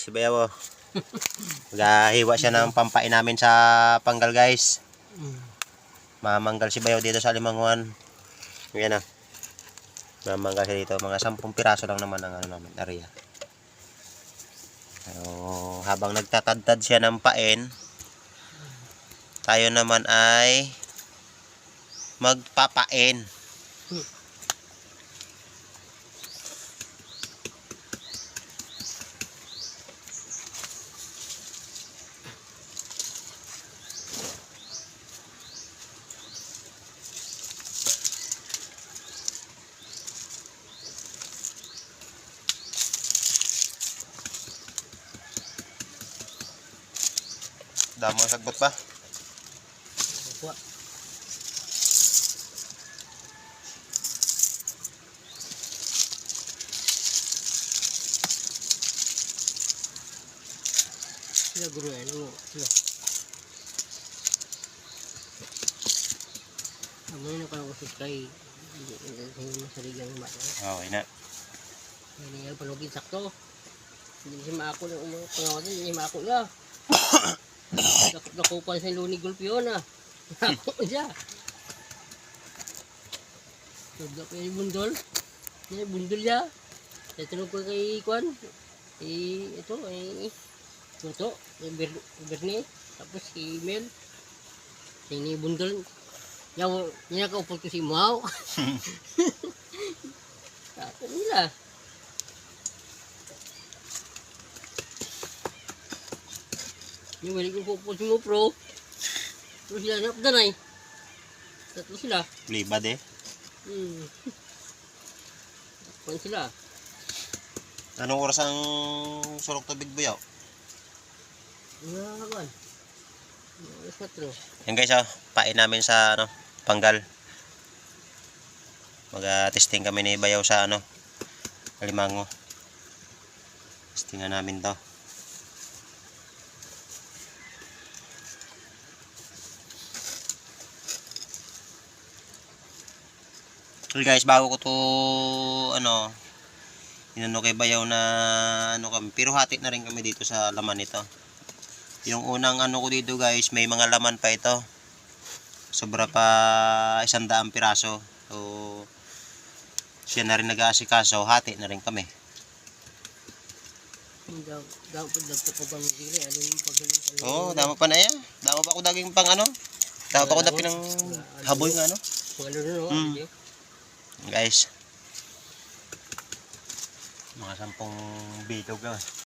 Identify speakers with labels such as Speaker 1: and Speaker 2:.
Speaker 1: guys, Bayaw. oh. Maghahiwa siya ng pampain namin sa panggal guys. Mamanggal si Bayaw dito sa Limanguan. Yan na. Mamanggal siya dito. Mga 10 piraso lang naman ang ano namin, area. Pero habang nagtatadtad siya ng pain, tayo naman ay magpapain. Damo sagbot pa.
Speaker 2: Kuha. Sila guru yan. Ano? Sila. Amo na parang usus kay hindi hindi masaligan yung mata.
Speaker 1: Okay na.
Speaker 2: Hindi niya panugin sakto. Hindi siya maako na umang pangawasan. Hindi maako na. Nakupan sa luni gulp yun ah. Ako siya. Tugak pa yung bundol. Yung bundol niya. Tatanong ko kay Kwan. Eh, ito, eh, Tuto, yung ber, Bernie, tapos si Mel. Ini bundol. Yaw, niya ka upot ko si Mau. Ako nila. Yung balik ko upot si mo pro. Terus sila napdanay. Tatlo sila.
Speaker 1: Libad eh.
Speaker 2: Hmm. Pan sila.
Speaker 1: Anong oras ang sulok tubig buyaw?
Speaker 2: Nakakuan. Alas 4.
Speaker 1: Yan guys, oh, pain namin sa ano, panggal. Mag-testing kami ni Bayaw sa ano, Limango. Testingan namin to. So guys, bago ko to ano, inano kay Bayaw na ano kami, pero hati na rin kami dito sa laman nito. Yung unang ano ko dito guys, may mga laman pa ito. Sobra pa isang daang piraso. So, siya na rin nag-aasikaso, hati na rin kami.
Speaker 2: Ano
Speaker 1: Oo, oh, dama pa na yan. Dama pa ako daging pang ano. Dama pa ako daging ng haboy nga ano.
Speaker 2: Ano no,
Speaker 1: Hmm. Guys. Mga sampung bilog lang.